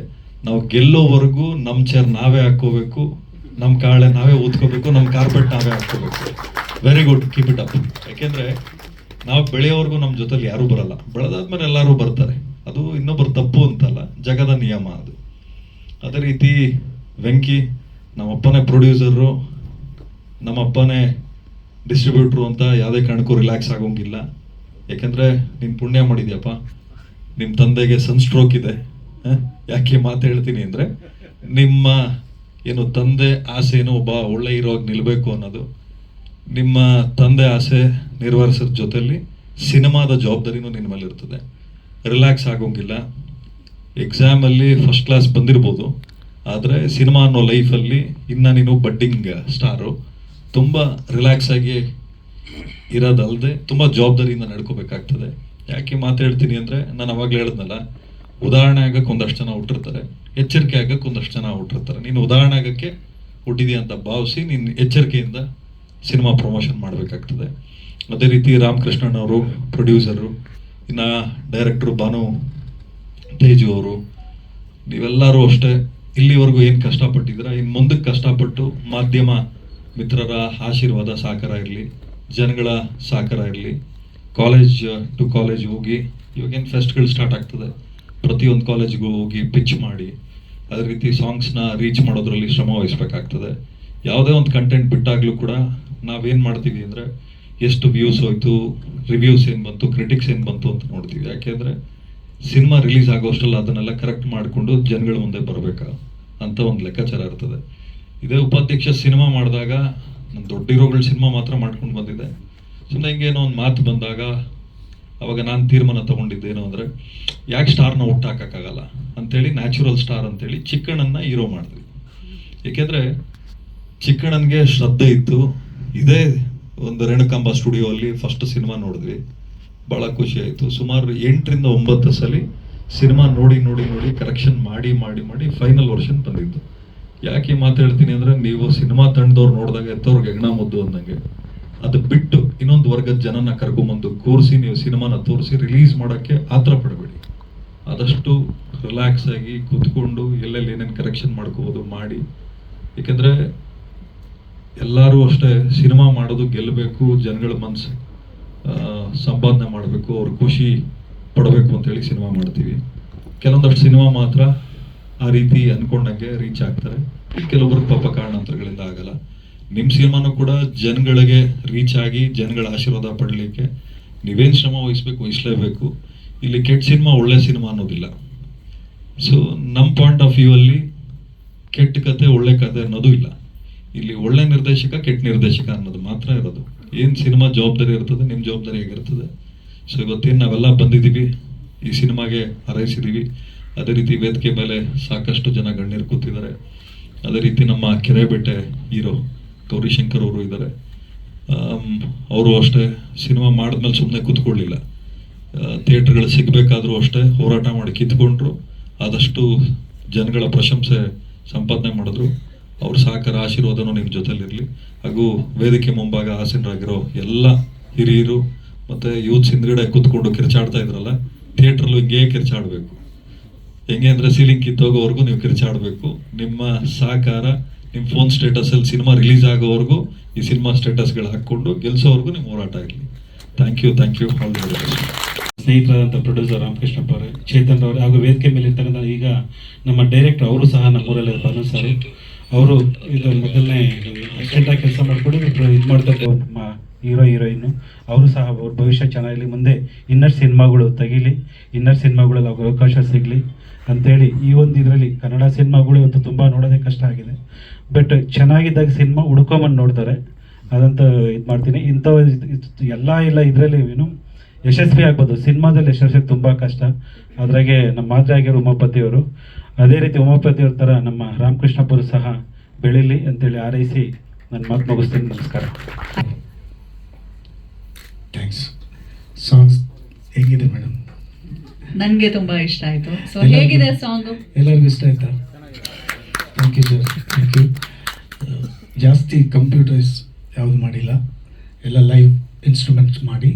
ನಾವು ಗೆಲ್ಲೋವರೆಗೂ ನಮ್ಮ ಚೇರ್ ನಾವೇ ಹಾಕ್ಕೋಬೇಕು ನಮ್ಮ ಕಾಳೆ ನಾವೇ ಓದ್ಕೋಬೇಕು ನಮ್ಮ ಕಾರ್ಪೆಟ್ ನಾವೇ ಹಾಕ್ಕೋಬೇಕು. Very good keep it up ಯಾಕೆಂದರೆ ನಾವು ಬೆಳೆಯೋವರೆಗೂ ನಮ್ಮ ಜೊತೆಲಿ ಯಾರೂ ಬರಲ್ಲ. ಬೆಳೆದಾದ್ಮೇಲೆ ಎಲ್ಲರೂ ಬರ್ತಾರೆ. ಅದು ಇನ್ನೊಬ್ಬರು ತಪ್ಪು ಅಂತಲ್ಲ, ಜಗದ ನಿಯಮ ಅದು. ಅದೇ ರೀತಿ ವೆಂಕಿ, ನಮ್ಮಪ್ಪನೇ ಪ್ರೊಡ್ಯೂಸರು, ನಮ್ಮಪ್ಪನೇ ಡಿಸ್ಟ್ರಿಬ್ಯೂಟ್ರು ಅಂತ ಯಾವುದೇ ಕಾರಣಕ್ಕೂ ರಿಲ್ಯಾಕ್ಸ್ ಆಗೋಂಗಿಲ್ಲ. ಯಾಕೆಂದರೆ ನೀನು ಪುಣ್ಯ ಮಾಡಿದ್ಯಪ್ಪ. ನಿಮ್ಮ ತಂದೆಗೆ ಸನ್ ಸ್ಟ್ರೋಕ್ ಇದೆ? ಯಾಕೆ ಮಾತು ಹೇಳ್ತೀನಿ ಅಂದರೆ, ನಿಮ್ಮ, ಏನು ತಂದೆ ಆಸೆ ಏನೋ ಒಬ್ಬ ಒಳ್ಳೆ ಇರೋಗಿ ನಿಲ್ಲಬೇಕು ಅನ್ನೋದು. ನಿಮ್ಮ ತಂದೆ ಆಸೆ ನಿರ್ವಹಿಸೋದ್ರ ಜೊತೆಯಲ್ಲಿ ಸಿನಿಮಾದ ಜವಾಬ್ದಾರಿನೂ ನಿನ್ನ ಮೇಲೆ ಇರ್ತದೆ. ರಿಲ್ಯಾಕ್ಸ್ ಆಗೋಂಗಿಲ್ಲ. ಎಕ್ಸಾಮಲ್ಲಿ ಫಸ್ಟ್ ಕ್ಲಾಸ್ ಬಂದಿರ್ಬೋದು. ಆದರೆ ಸಿನಿಮಾ ಅನ್ನೋ ಲೈಫಲ್ಲಿ ಇನ್ನು ನೀನು ಬಡ್ಡಿಂಗ್ ಸ್ಟಾರು. ತುಂಬ ರಿಲ್ಯಾಕ್ಸ್ ಆಗಿ ಇರೋದಲ್ಲದೆ ತುಂಬ ಜವಾಬ್ದಾರಿಯಿಂದ ನಡ್ಕೋಬೇಕಾಗ್ತದೆ. ಯಾಕೆ ಮಾತಾಡ್ತೀನಿ ಅಂದರೆ ನಾನು ಅವಾಗಲೇ ಹೇಳಿದ್ನಲ್ಲ, ಉದಾಹರಣೆ ಆಗಕ್ಕೆ ಒಂದಷ್ಟು ಜನ ಹುಟ್ಟಿರ್ತಾರೆ, ಎಚ್ಚರಿಕೆ ಆಗಕ್ಕೆ ಒಂದಷ್ಟು ಜನ ಹುಟ್ಟಿರ್ತಾರೆ. ನೀನು ಉದಾಹರಣೆ ಆಗಕ್ಕೆ ಹುಟ್ಟಿದೆಯಾ ಅಂತ ಭಾವಿಸಿ ನೀನು ಎಚ್ಚರಿಕೆಯಿಂದ ಸಿನಿಮಾ ಪ್ರಮೋಷನ್ ಮಾಡಬೇಕಾಗ್ತದೆ. ಅದೇ ರೀತಿ ರಾಮಕೃಷ್ಣನ್ ಅವರು ಪ್ರೊಡ್ಯೂಸರು, ಇನ್ನು ಡೈರೆಕ್ಟ್ರು ಭಾನು ತೇಜು ಅವರು, ನೀವೆಲ್ಲರೂ ಅಷ್ಟೇ ಇಲ್ಲಿವರೆಗೂ ಏನು ಕಷ್ಟಪಟ್ಟಿದ್ದೀರಾ? ಇನ್ನು ಮುಂದಕ್ಕೆ ಕಷ್ಟಪಟ್ಟು ಮಾಧ್ಯಮ ಮಿತ್ರರ ಆಶೀರ್ವಾದ ಸಾಕಾರ ಇರಲಿ, ಜನಗಳ ಸಾಕಾರ ಇರಲಿ. ಕಾಲೇಜ್ ಟು ಕಾಲೇಜ್ ಹೋಗಿ, ಇವಾಗೇನು ಫೆಸ್ಟ್ಗಳು ಸ್ಟಾರ್ಟ್ ಆಗ್ತದೆ. ಪ್ರತಿಯೊಂದು ಕಾಲೇಜ್ಗೂ ಹೋಗಿ ಪಿಚ್ ಮಾಡಿ, ಅದೇ ರೀತಿ ಸಾಂಗ್ಸ್ನ ರೀಚ್ ಮಾಡೋದ್ರಲ್ಲಿ ಶ್ರಮ ವಹಿಸ್ಬೇಕಾಗ್ತದೆ. ಯಾವುದೇ ಒಂದು ಕಂಟೆಂಟ್ ಬಿಟ್ಟಾಗಲೂ ಕೂಡ ನಾವೇನು ಮಾಡ್ತೀವಿ ಅಂದರೆ ಎಷ್ಟು ವ್ಯೂಸ್ ಹೋಯ್ತು ರಿವ್ಯೂಸ್ ಏನು ಬಂತು ಕ್ರಿಟಿಕ್ಸ್ ಏನು ಬಂತು ಅಂತ ನೋಡ್ತೀವಿ. ಯಾಕೆಂದರೆ ಸಿನಿಮಾ ರಿಲೀಸ್ ಆಗೋಷ್ಟರಲ್ಲಿ ಅದನ್ನೆಲ್ಲ ಕರೆಕ್ಟ್ ಮಾಡಿಕೊಂಡು ಜನಗಳ ಮುಂದೆ ಬರಬೇಕಾ ಅಂತ ಒಂದು ಲೆಕ್ಕಾಚಾರ ಇರ್ತದೆ. ಇದೇ ಉಪಾಧ್ಯಕ್ಷ ಸಿನಿಮಾ ಮಾಡಿದಾಗ ನಮ್ಮ ದೊಡ್ಡ ಹೀರೋಗಳ ಸಿನಿಮಾ ಮಾತ್ರ ಮಾಡ್ಕೊಂಡು ಬಂದಿದೆ. ಸುಮ್ಮನೆ ಹಿಂಗೇನೋ ಒಂದು ಮಾತು ಬಂದಾಗ, ಅವಾಗ ನಾನು ತೀರ್ಮಾನ ತಗೊಂಡಿದ್ದೇನು ಅಂದರೆ, ಯಾಕೆ ಸ್ಟಾರ್ನ ಹುಟ್ಟಾಕಾಗಲ್ಲ ಅಂಥೇಳಿ ನ್ಯಾಚುರಲ್ ಸ್ಟಾರ್ ಅಂತೇಳಿ ಚಿಕ್ಕಣ್ಣನ್ನ ಹೀರೋ ಮಾಡಿದ್ವಿ. ಏಕೆಂದರೆ ಚಿಕ್ಕಣ್ಣನಿಗೆ ಶ್ರದ್ಧೆ ಇತ್ತು ಇದೇ ಒಂದು ರೇಣುಕಾಂಬ ಸ್ಟುಡಿಯೋ ಅಲ್ಲಿ ಫಸ್ಟ್ ಸಿನಿಮಾ ನೋಡಿದ್ವಿ. ಭಾಳ ಖುಷಿ ಆಯಿತು. ಸುಮಾರು ಎಂಟರಿಂದ ಒಂಬತ್ತು ಸಲ ಸಿನಿಮಾ ನೋಡಿ ನೋಡಿ ನೋಡಿ ಕರೆಕ್ಷನ್ ಮಾಡಿ ಮಾಡಿ ಮಾಡಿ ಫೈನಲ್ ವರ್ಷನ್ ಬಂದಿದ್ದು. ಯಾಕೆ ಮಾತಾಡ್ತೀನಿ ಮಾತು ಹೇಳ್ತೀನಿ ಅಂದರೆ ನೀವು ಸಿನಿಮಾ ತಂಡದವ್ರು ನೋಡಿದಾಗ ಎತ್ತವ್ರಿಗೆ ಹೆಗ್ಣ ಮುದ್ದು ಅಂದಂಗೆ. ಅದು ಬಿಟ್ಟು ಇನ್ನೊಂದು ವರ್ಗದ ಜನನ ಕರ್ಕೊಂಬಂದು ಕೂರಿಸಿ ನೀವು ಸಿನಿಮಾನ ತೋರಿಸಿ ರಿಲೀಸ್ ಮಾಡೋಕ್ಕೆ ಆತರ ಪಡಬೇಡಿ. ಆದಷ್ಟು ರಿಲ್ಯಾಕ್ಸ್ ಆಗಿ ಕೂತ್ಕೊಂಡು ಎಲ್ಲೆಲ್ಲಿ ಏನೇನು ಕರೆಕ್ಷನ್ ಮಾಡ್ಕೋಬೋದು ಮಾಡಿ. ಏಕೆಂದರೆ ಎಲ್ಲರೂ ಅಷ್ಟೇ ಸಿನಿಮಾ ಮಾಡೋದು ಗೆಲ್ಲಬೇಕು, ಜನಗಳ ಮನಸ್ಸು ಸಂಪಾದನೆ ಮಾಡಬೇಕು, ಅವ್ರ ಖುಷಿ ಪಡಬೇಕು ಅಂತೇಳಿ ಸಿನಿಮಾ ಮಾಡ್ತೀವಿ. ಕೆಲವೊಂದಷ್ಟು ಸಿನಿಮಾ ಮಾತ್ರ ಆ ರೀತಿ ಅಂದ್ಕೊಂಡಂಗೆ ರೀಚ್ ಆಗ್ತಾರೆ. ಕೆಲವೊಬ್ರಿಗೆ ಪಾಪ ಕಾರಣಾಂತರಗಳಿಂದ ಆಗಲ್ಲ. ನಿಮ್ಮ ಸಿನಿಮಾನು ಕೂಡ ಜನಗಳಿಗೆ ರೀಚ್ ಆಗಿ, ಜನಗಳ ಆಶೀರ್ವಾದ ಪಡಲಿಕ್ಕೆ ನೀವೇನು ಶ್ರಮ ವಹಿಸ್ಬೇಕು, ವಹಿಸ್ಲೇಬೇಕು. ಇಲ್ಲಿ ಕೆಟ್ಟ ಸಿನಿಮಾ ಒಳ್ಳೆ ಸಿನಿಮಾ ಅನ್ನೋದಿಲ್ಲ. ಸೊ ನಮ್ಮ ಪಾಯಿಂಟ್ ಆಫ್ ವ್ಯೂ ಅಲ್ಲಿ ಕೆಟ್ಟ ಕತೆ, ಒಳ್ಳೆ ಕತೆ ಅನ್ನೋದು ಇಲ್ಲ. ಇಲ್ಲಿ ಒಳ್ಳೆ ನಿರ್ದೇಶಕ, ಕೆಟ್ಟ ನಿರ್ದೇಶಕ ಅನ್ನೋದು ಮಾತ್ರ ಇರೋದು. ಏನು ಸಿನಿಮಾ ಜವಾಬ್ದಾರಿ ಇರ್ತದೆ ನಿಮ್ಮ ಜವಾಬ್ದಾರಿ ಹೇಗಿರ್ತದೆ? ಸೊ ಇವತ್ತೇನು ನಾವೆಲ್ಲ ಬಂದಿದ್ದೀವಿ, ಈ ಸಿನಿಮಾಗೆ ಹಾರೈಸಿದ್ದೀವಿ. ಅದೇ ರೀತಿ ವೇದಿಕೆ ಮೇಲೆ ಸಾಕಷ್ಟು ಜನ ಗಣ್ಯರು ಕೂತಿದ್ದಾರೆ. ಅದೇ ರೀತಿ ನಮ್ಮ ಕೆರೆಬೇಟೆ ಹೀರೋ ಗೌರಿಶಂಕರ್ ಅವರು ಇದ್ದಾರೆ. ಅವರು ಅಷ್ಟೇ ಸಿನಿಮಾ ಮಾಡಿದ್ಮೇಲೆ ಸುಮ್ಮನೆ ಕೂತ್ಕೊಳ್ಳಿಲ್ಲ. ಥಿಯೇಟ್ರ್ಗಳು ಸಿಗಬೇಕಾದ್ರೂ ಅಷ್ಟೇ ಹೋರಾಟ ಮಾಡಿ ಕಿತ್ಕೊಂಡ್ರು. ಆದಷ್ಟು ಜನಗಳ ಪ್ರಶಂಸೆ, ಸಂಪಾದನೆ ಮಾಡಿದ್ರು. ಅವ್ರ ಸಹಕಾರ ಆಶೀರ್ವಾದನು ನಿಮ್ಮ ಜೊತೆಲಿರಲಿ. ಹಾಗೂ ವೇದಿಕೆ ಮುಂಭಾಗ ಆಸೀನರಾಗಿರೋ ಎಲ್ಲ ಹಿರಿಯರು ಮತ್ತು ಯೂತ್ಸ್ ಹಿಂದ್ಗಡೆ ಕೂತ್ಕೊಂಡು ಕಿರ್ಚಾಡ್ತಾ ಇದ್ರಲ್ಲ, ಥಿಯೇಟ್ರಲ್ಲೂ ಹಿಂಗೆ ಕಿರ್ಚಾಡಬೇಕು. ಹೆಂಗೆ ಅಂದರೆ ಸೀಲಿಂಗ್ ಕಿತ್ತೋಗೋವರೆಗೂ ನೀವು ಕಿರ್ಚಾಡಬೇಕು. ನಿಮ್ಮ ಸಹಕಾರ, ನಿಮ್ಮ ಫೋನ್ ಸ್ಟೇಟಸಲ್ಲಿ ಸಿನಿಮಾ ರಿಲೀಸ್ ಆಗೋವರೆಗೂ ಈ ಸಿನಿಮಾ ಸ್ಟೇಟಸ್ಗಳು ಹಾಕ್ಕೊಂಡು ಗೆಲ್ಸೋವರೆಗೂ ನಿಮ್ಮ ಹೋರಾಟ ಆಗಲಿ thank you thank you, all the ಸ್ನೇಹಿತರಾದಂಥ producer Ramakrishnappa ಅವರೇ, ಚೇತನ್ ಅವರೇ ಹಾಗೂ ವೇದಿಕೆ ಮೇಲೆ ಇರ್ತಕ್ಕಂಥ ಈಗ ನಮ್ಮ ಡೈರೆಕ್ಟರ್ ಅವರು ಸಹ ನಮ್ಮೂರಲ್ಲಿ ಭಾನು ಸರ್. ಅವರು ಇದು ಮೊದಲನೇ ಅಸಿಸ್ಟೆಂಟಾಗಿ ಕೆಲಸ ಮಾಡಿಕೊಂಡು ಇದು ಮಾಡ್ತಾರೆ ಹೀರೋ ಹೀರೋಯಿನ್ನು ಅವರು ಸಹ ಅವ್ರ ಭವಿಷ್ಯ ಚೆನ್ನಾಗಿರಲಿ. ಮುಂದೆ ಇನ್ನರ್ ಸಿನಿಮಾಗಳು ತೆಗೀಲಿ, ಇನ್ನರ್ ಸಿನಿಮಾಗಳಲ್ಲಿ ಅವ್ರಿಗೆ ಅವಕಾಶ ಸಿಗಲಿ ಅಂತೇಳಿ ಈ ಒಂದು ಇದರಲ್ಲಿ ಕನ್ನಡ ಸಿನಿಮಾಗಳು ಇವತ್ತು ತುಂಬ ನೋಡೋದೇ ಕಷ್ಟ ಆಗಿದೆ. ಬಟ್ ಚೆನ್ನಾಗಿದ್ದಾಗ ಸಿನಿಮಾ ಹುಡ್ಕೊಂಬಂದು ನೋಡ್ತಾರೆ. ಅದಂತ ಇದು ಮಾಡ್ತೀನಿ. ಇಂಥ ಎಲ್ಲ ಇಲ್ಲ ಇದರಲ್ಲಿ ಏನು ಯಶಸ್ವಿ ಆಗ್ಬೋದು. ಸಿನಿಮಾದಲ್ಲಿ ಯಶಸ್ವಿ ತುಂಬ ಕಷ್ಟ. ಅದ್ರಾಗೆ ನಮ್ಮ ಮಾತ್ರೆ ಆಗಿರೋ ಉಮಾಪತಿ ಅವರು ಅದೇ ರೀತಿ ಹೋಮಿಯೋಪತಿ ಅವ್ರ ಥರ ನಮ್ಮ ರಾಮಕೃಷ್ಣಪುರ ಸಹ ಬೆಳೀಲಿ ಅಂತೇಳಿ ಆರೈಸಿ ನನ್ನ ಮಾತು ಮುಗಿಸ್ತೀನಿ ನಮಸ್ಕಾರ. ಥ್ಯಾಂಕ್ಸ್ ಸಾಂಗ್ಸ್ ಹೇಗಿದೆ ಮೇಡಮ್ ನನಗೆ ತುಂಬಾ ಇಷ್ಟ ಆಯಿತು. ಸೊ ಹೇಗಿದೆ ಸಾಂಗ್ ಎಲ್ಲರಿಗೂ ಇಷ್ಟ ಆಯ್ತಾ? Thank you sir thank you ಜಾಸ್ತಿ ಕಂಪ್ಯೂಟರ್ಸ್ ಯಾವುದು ಮಾಡಿಲ್ಲ. ಎಲ್ಲ ಲೈವ್ ಇನ್ಸ್ಟ್ರೂಮೆಂಟ್ಸ್ ಮಾಡಿ.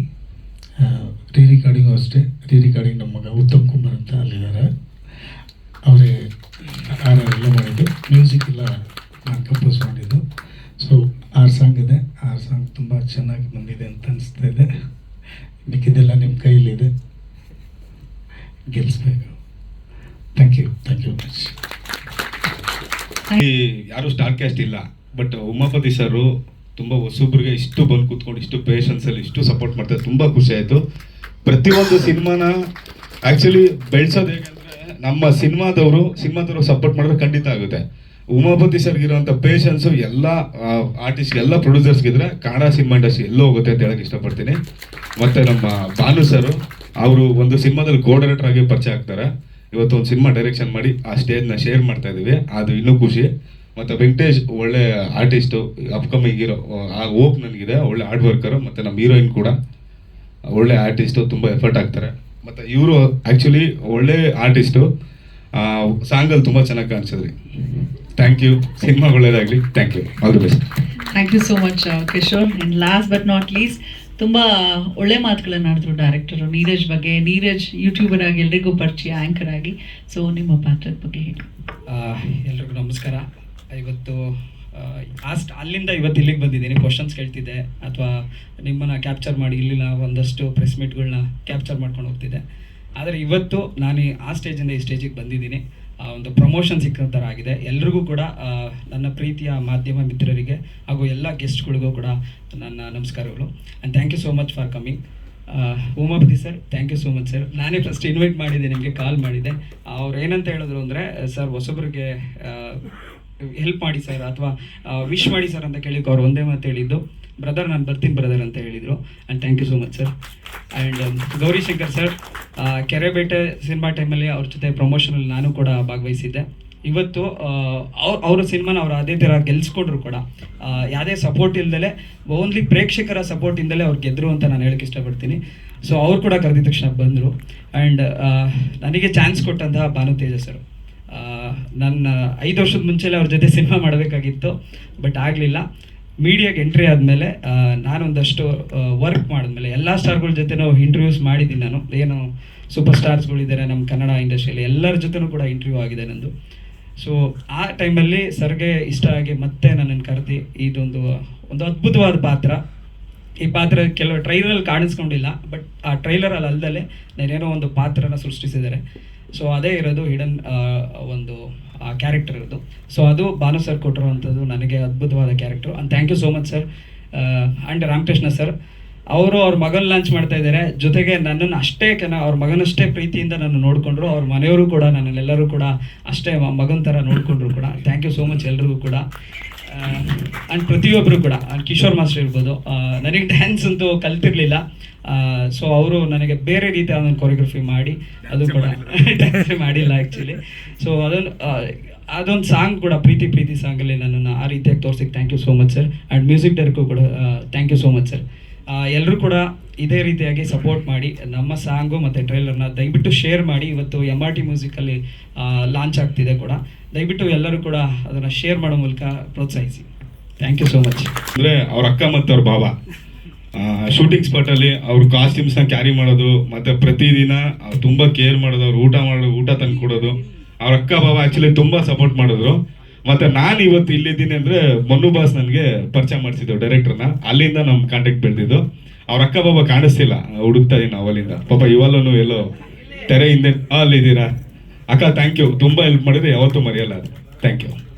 ರೀ ರಿಕಾರ್ಡಿಂಗು ಅಷ್ಟೇ. ರೀ ರಿಕಾರ್ಡಿಂಗ್ ನಮ್ಮ ಮಗ ಉತ್ತಮ್ ಕುಮಾರ್ ಅಂತ ಅಲ್ಲಿದ್ದಾರೆ. ಅವರೇ ಆರ ಎಲ್ಲ ಮಾಡಿದ್ದು ಮ್ಯೂಸಿಕ್ ಎಲ್ಲ ನಾನು ಕಂಪೋಸ್ ಮಾಡಿದ್ದು. ಸೊ ಆರು ಸಾಂಗ್ ಇದೆ. ಆರು ಸಾಂಗ್ ತುಂಬ ಚೆನ್ನಾಗಿ ಬಂದಿದೆ ಅಂತ ಅನಿಸ್ತಾ ಇದೆ. ಮಿಕ್ಕಿದೆಲ್ಲ ನಿಮ್ಮ ಕೈಯಲ್ಲಿದೆ ಗೆಲ್ಲಿಸ್ಬೇಕು thank you thank you much ಯಾರು ಸ್ಟಾರ್ ಕ್ಯಾಸ್ಟ್ ಇಲ್ಲ ಬಟ್ ಉಮಾಪತಿ ಸರು ತುಂಬ ಹೊಸೊಬ್ಬರಿಗೆ ಇಷ್ಟು ಬಂದು ಕೂತ್ಕೊಂಡು ಇಷ್ಟು ಪೇಷನ್ಸಲ್ಲಿ ಇಷ್ಟು ಸಪೋರ್ಟ್ ಮಾಡ್ತಾರೆ. ತುಂಬ ಖುಷಿ ಆಯಿತು. ಪ್ರತಿಯೊಂದು ಸಿನಿಮಾನ ಆ್ಯಕ್ಚುಲಿ ಬೆಳೆಸೋದು ಹೇಗಂದ್ರೆ ನಮ್ಮ ಸಿನಿಮಾದವರು ಸಿನಿಮಾದವರು ಸಪೋರ್ಟ್ ಮಾಡಿದ್ರೆ ಖಂಡಿತ ಆಗುತ್ತೆ. ಉಮಾಪತಿ ಸರ್ಗಿರೋಂಥ ಪೇಷನ್ಸು ಎಲ್ಲ ಆರ್ಟಿಸ್ಟ್ ಎಲ್ಲ ಪ್ರೊಡ್ಯೂಸರ್ಸ್ಗಿದ್ರೆ ಕನ್ನಡ ಸಿನಿಮಾ ಇಂಡಸ್ಟ್ರಿ ಎಲ್ಲೋ ಹೋಗುತ್ತೆ ಅಂತ ಹೇಳಕ್ಕೆ ಇಷ್ಟಪಡ್ತೀನಿ. ಮತ್ತು ನಮ್ಮ ಭಾನು ಸರು ಅವರು ಒಂದು ಸಿನಿಮಾದಲ್ಲಿ ಕೋ ಡೈರೆಕ್ಟರ್ ಆಗಿ ಪರಿಚಯ ಆಗ್ತಾರೆ. ಇವತ್ತು ಒಂದು ಸಿನಿಮಾ ಡೈರೆಕ್ಷನ್ ಮಾಡಿ ಆ ಸ್ಟೇಜ್ನ ಶೇರ್ ಮಾಡ್ತಾ ಇದ್ದೀವಿ. ಅದು ಇನ್ನೂ ಖುಷಿ. ಮತ್ತು ವೆಂಕಟೇಶ್ ಒಳ್ಳೆ ಆರ್ಟಿಸ್ಟು ಅಪ್ಕಮಿಂಗ್ ಇರೋ ಆ ಹೋಪ್ ನನಗಿದೆ. ಒಳ್ಳೆ ಹಾರ್ಡ್ ವರ್ಕರು ಮತ್ತು ನಮ್ಮ ಹೀರೋಯಿನ್ ಕೂಡ ಒಳ್ಳೆ ಆರ್ಟಿಸ್ಟು ತುಂಬ ಎಫರ್ಟ್ ಆಗ್ತಾರೆ ಮತ್ತು ಇವರು ಆ್ಯಕ್ಚುಲಿ ಒಳ್ಳೆ ಆರ್ಟಿಸ್ಟು ಸಾಂಗಲ್ಲಿ ತುಂಬ ಚೆನ್ನಾಗಿ ಕಾಣಿಸಿದ್ರಿ. ಥ್ಯಾಂಕ್ ಯು ಸಿನಿಮಾ ಒಳ್ಳೇದಾಗಲಿ thank you all the best thank you so much Kishore and last but not least ತುಂಬ ಒಳ್ಳೆ ಮಾತುಗಳನ್ನ ಆಡಿದ್ರು ಡೈರೆಕ್ಟರು ನೀರಜ್ ಬಗ್ಗೆ. ನೀರಜ್ ಯೂಟ್ಯೂಬರ್ ಆಗಿ ಎಲ್ರಿಗೂ ಪರಿಚಯ ಆ್ಯಂಕರ್ ಆಗಿ. ಸೊ ನಿಮ್ಮ ಪಾತ್ರದ ಬಗ್ಗೆ ಹೇಳಿ. ಎಲ್ರಿಗೂ ನಮಸ್ಕಾರ. ಇವತ್ತು ಲಾಸ್ಟ್ ಅಲ್ಲಿಂದ ಇವತ್ತು ಇಲ್ಲಿಗೆ ಬಂದಿದ್ದೀನಿ. ಕ್ವಶನ್ಸ್ ಕೇಳ್ತಿದ್ದೆ. ಅಥವಾ ನಿಮ್ಮನ್ನು ಕ್ಯಾಪ್ಚರ್ ಮಾಡಿ ಇಲ್ಲಿನ ಒಂದಷ್ಟು ಪ್ರೆಸ್ ಮೀಟ್ಗಳನ್ನ ಕ್ಯಾಪ್ಚರ್ ಮಾಡ್ಕೊಂಡು ಹೋಗ್ತಿದ್ದೆ. ಆದರೆ ಇವತ್ತು ನಾನು ಆ ಸ್ಟೇಜಿಂದ ಈ ಸ್ಟೇಜಿಗೆ ಬಂದಿದ್ದೀನಿ. ಆ, ಒಂದು ಪ್ರಮೋಷನ್ ಸಿಕ್ಕೋ ಥರ ಆಗಿದೆ. ಎಲ್ರಿಗೂ ಕೂಡ ನನ್ನ ಪ್ರೀತಿಯ ಮಾಧ್ಯಮ ಮಿತ್ರರಿಗೆ ಹಾಗೂ ಎಲ್ಲ ಗೆಸ್ಟ್ಗಳಿಗೂ ಕೂಡ ನನ್ನ ನಮಸ್ಕಾರಗಳು. And thank you so much for coming Umapathi sir thank you so much sir ನಾನೇ ಫಸ್ಟ್ ಇನ್ವೈಟ್ ಮಾಡಿದ್ದೆ ನಿಮಗೆ ಕಾಲ್ ಮಾಡಿದ್ದೆ. ಅವ್ರು ಏನಂತ ಹೇಳಿದ್ರು ಅಂದರೆ ಸರ್ ಹೊಸಬ್ರಿಗೆ ಹೆಲ್ಪ್ ಮಾಡಿ ಸರ್ ಅಥವಾ ವಿಶ್ ಮಾಡಿ ಸರ್ ಅಂತ ಕೇಳಿ ಅವ್ರು ಒಂದೇ ಮಾತು ಹೇಳಿದ್ದು. ಬ್ರದರ್ ನಾನು ಬರ್ತೀನಿ ಬ್ರದರ್ ಅಂತ ಹೇಳಿದರು. And thank you so much sir and Gowrishankar sir Kerebete cinema ಟೈಮಲ್ಲಿ ಅವ್ರ ಜೊತೆ ಪ್ರಮೋಷನಲ್ಲಿ ನಾನು ಕೂಡ ಭಾಗವಹಿಸಿದ್ದೆ. ಇವತ್ತು ಅವ್ರ, ಅವರ ಸಿನಿಮಾನ ಅವರು ಅದೇ ಥರ ಗೆಲ್ಸ್ಕೊಂಡ್ರು ಕೂಡ. ಯಾವುದೇ ಸಪೋರ್ಟ್ ಇಲ್ದಲೆ ಓನ್ಲಿ ಪ್ರೇಕ್ಷಕರ ಸಪೋರ್ಟ್ ಇಂದಲೇ ಅವ್ರು ಗೆದ್ದರು ಅಂತ ನಾನು ಹೇಳಕ್ಕೆ ಇಷ್ಟಪಡ್ತೀನಿ. ಸೊ ಅವ್ರು ಕೂಡ ಕರೆದಿದ ತಕ್ಷಣ ಬಂದರು. ಆ್ಯಂಡ್ ನನಗೆ ಚಾನ್ಸ್ ಕೊಟ್ಟಂತಹ ಭಾನು ತೇಜ ಸರ್ ನನ್ನ ಐದು ವರ್ಷದ ಮುಂಚೆಲೆ ಅವ್ರ ಜೊತೆ ಸಿನಿಮಾ ಮಾಡಬೇಕಾಗಿತ್ತು, ಬಟ್ ಆಗಲಿಲ್ಲ. ಮೀಡಿಯಾಗೆ ಎಂಟ್ರಿ ಆದಮೇಲೆ ನಾನೊಂದಷ್ಟು ವರ್ಕ್ ಮಾಡಿದ್ಮೇಲೆ, ಎಲ್ಲ ಸ್ಟಾರ್ಗಳ ಜೊತೆ ನಾವು ಇಂಟರ್ವ್ಯೂಸ್ ಮಾಡಿದ್ದೀನಿ ನಾನು. ಏನು ಸೂಪರ್ ಸ್ಟಾರ್ಸ್ಗಳಿದ್ದಾರೆ ನಮ್ಮ ಕನ್ನಡ ಇಂಡಸ್ಟ್ರಿಯಲ್ಲಿ ಎಲ್ಲರ ಜೊತೆನೂ ಕೂಡ ಇಂಟರ್ವ್ಯೂ ಆಗಿದೆ ನಂದು. ಸೊ ಆ ಟೈಮಲ್ಲಿ ಸರ್ಗೆ ಇಷ್ಟ ಆಗಿ ಮತ್ತೆ ನನ್ನನ್ನು ಕರೆದಿ, ಇದೊಂದು, ಒಂದು ಅದ್ಭುತವಾದ ಪಾತ್ರ. ಈ ಪಾತ್ರ ಕೆಲವು ಟ್ರೈಲರಲ್ಲಿ ಕಾಣಿಸ್ಕೊಂಡಿಲ್ಲ ಬಟ್ ಆ ಟ್ರೈಲರಲ್ಲಿ ಅಲ್ಲದಲ್ಲೇ ನಾನೇನೋ ಒಂದು ಪಾತ್ರನ ಸೃಷ್ಟಿಸಿದ್ದಾರೆ. ಸೊ ಅದೇ ಇರೋದು ಹಿಡನ್ ಒಂದು ಕ್ಯಾರೆಕ್ಟರ್ ಇರೋದು. ಸೊ ಅದು ಭಾನು ಸರ್ ಕೊಟ್ಟಿರುವಂಥದ್ದು ನನಗೆ ಅದ್ಭುತವಾದ character and thank you so much sir and Ramakrishna sir ಅವರು ಅವ್ರ ಮಗನ ಲಾಂಚ್ ಮಾಡ್ತಾ ಇದ್ದಾರೆ. ಜೊತೆಗೆ ನನ್ನನ್ನು ಅಷ್ಟೇ ಕೆನ, ಅವ್ರ ಮಗನಷ್ಟೇ ಪ್ರೀತಿಯಿಂದ ನನ್ನ ನೋಡಿಕೊಂಡ್ರು. ಅವ್ರ ಮನೆಯವರು ಕೂಡ ನನ್ನೆಲ್ಲರೂ ಕೂಡ ಅಷ್ಟೇ ಮಗನ ಥರ ನೋಡಿಕೊಂಡ್ರು ಕೂಡ. ಥ್ಯಾಂಕ್ ಯು ಸೋ ಮಚ್ ಎಲ್ರಿಗೂ ಕೂಡ. ಆ್ಯಂಡ್ ಪ್ರತಿಯೊಬ್ಬರು ಕೂಡ ಕಿಶೋರ್ ಮಾಸ್ಟರ್ ಇರ್ಬೋದು ನನಗೆ ಡ್ಯಾನ್ಸ್ ಅಂತೂ ಕಲ್ತಿರ್ಲಿಲ್ಲ. ಸೊ ಅವರು ನನಗೆ ಬೇರೆ ರೀತಿಯ ಒಂದು ಕೊರಿಯೋಗ್ರಫಿ ಮಾಡಿ ಅದು ಕೂಡ ಡ್ಯಾನ್ಸ್ ಮಾಡಿಲ್ಲ ಆ್ಯಕ್ಚುಲಿ ಸೊ ಅದೊಂದು ಅದೊಂದು ಸಾಂಗ್ ಕೂಡ ಪ್ರೀತಿ ಪ್ರೀತಿ ಸಾಂಗಲ್ಲಿ ನನ್ನನ್ನು ಆ ರೀತಿಯಾಗಿ ತೋರಿಸಿಕ್ಕೆ thank you so much sir and music director ಕೂಡ thank you so much sir ಎಲ್ಲರೂ ಕೂಡ ಇದೇ ರೀತಿಯಾಗಿ ಸಪೋರ್ಟ್ ಮಾಡಿ ನಮ್ಮ ಸಾಂಗು ಮತ್ತು ಟ್ರೈಲರ್ನ ದಯವಿಟ್ಟು ಶೇರ್ ಮಾಡಿ. ಇವತ್ತು ಎಂ ಆರ್ ಟಿ ಮ್ಯೂಸಿಕಲ್ಲಿ ಲಾಂಚ್ ಆಗ್ತಿದೆ ಕೂಡ. ದಯವಿಟ್ಟು ಎಲ್ಲರೂ ಕೂಡ ಅದನ್ನು ಶೇರ್ ಮಾಡೋ ಮೂಲಕ ಪ್ರೋತ್ಸಾಹಿಸಿ. ಥ್ಯಾಂಕ್ ಯು ಸೋ ಮಚ್ ಅಂದರೆ ಅವ್ರ ಅಕ್ಕ ಮತ್ತು ಅವ್ರ ಬಾಬಾ. ಶೂಟಿಂಗ್ ಸ್ಪಾಟಲ್ಲಿ ಅವ್ರ ಕಾಸ್ಟ್ಯೂಮ್ಸ್ನ ಕ್ಯಾರಿ ಮಾಡೋದು, ಮತ್ತು ಪ್ರತಿದಿನ ಅವ್ರು ತುಂಬ ಕೇರ್ ಮಾಡೋದು, ಅವ್ರು ಊಟ ಮಾಡೋದು, ಊಟ ತಂದು ಕೊಡೋದು ಅವ್ರ ಅಕ್ಕ, ಬಾಬಾ ಆ್ಯಕ್ಚುಲಿ ತುಂಬ ಸಪೋರ್ಟ್ ಮಾಡಿದ್ರು. ಮತ್ತೆ ನಾನು ಇವತ್ತು ಇಲ್ಲಿದ್ದೀನಿ ಅಂದ್ರೆ ಮನು ಬಾಸ್ ನನಗೆ ಪರಿಚಯ ಮಾಡಿಸಿದ್ದು ಡೈರೆಕ್ಟರ್ನ ಅಲ್ಲಿಂದ ನಮ್ಮ ಕಾಂಟ್ಯಾಕ್ಟ್ ಬೆಳೆದಿದ್ದು. ಅವ್ರ ಅಕ್ಕ ಬಾಬಾ ಕಾಣಿಸ್ತಿಲ್ಲ. ಹುಡುಕ್ತಾ ಇದೀನಿ ಅವಲ್ಲಿಂದ ಅಲ್ಲಿಂದ ಪಾಪ ಇವಲ್ಲೂ ಎಲ್ಲೋ ತೆರೆ ಹಿಂದೆ ಅಲ್ಲಿದ್ದೀರಾ? ಅಕ್ಕ ಥ್ಯಾಂಕ್ ಯು ತುಂಬಾ ಹೆಲ್ಪ್ ಮಾಡಿದ್ರೆ ಯಾವತ್ತೂ ಮರೆಯಲ್ಲ ಥ್ಯಾಂಕ್ ಯು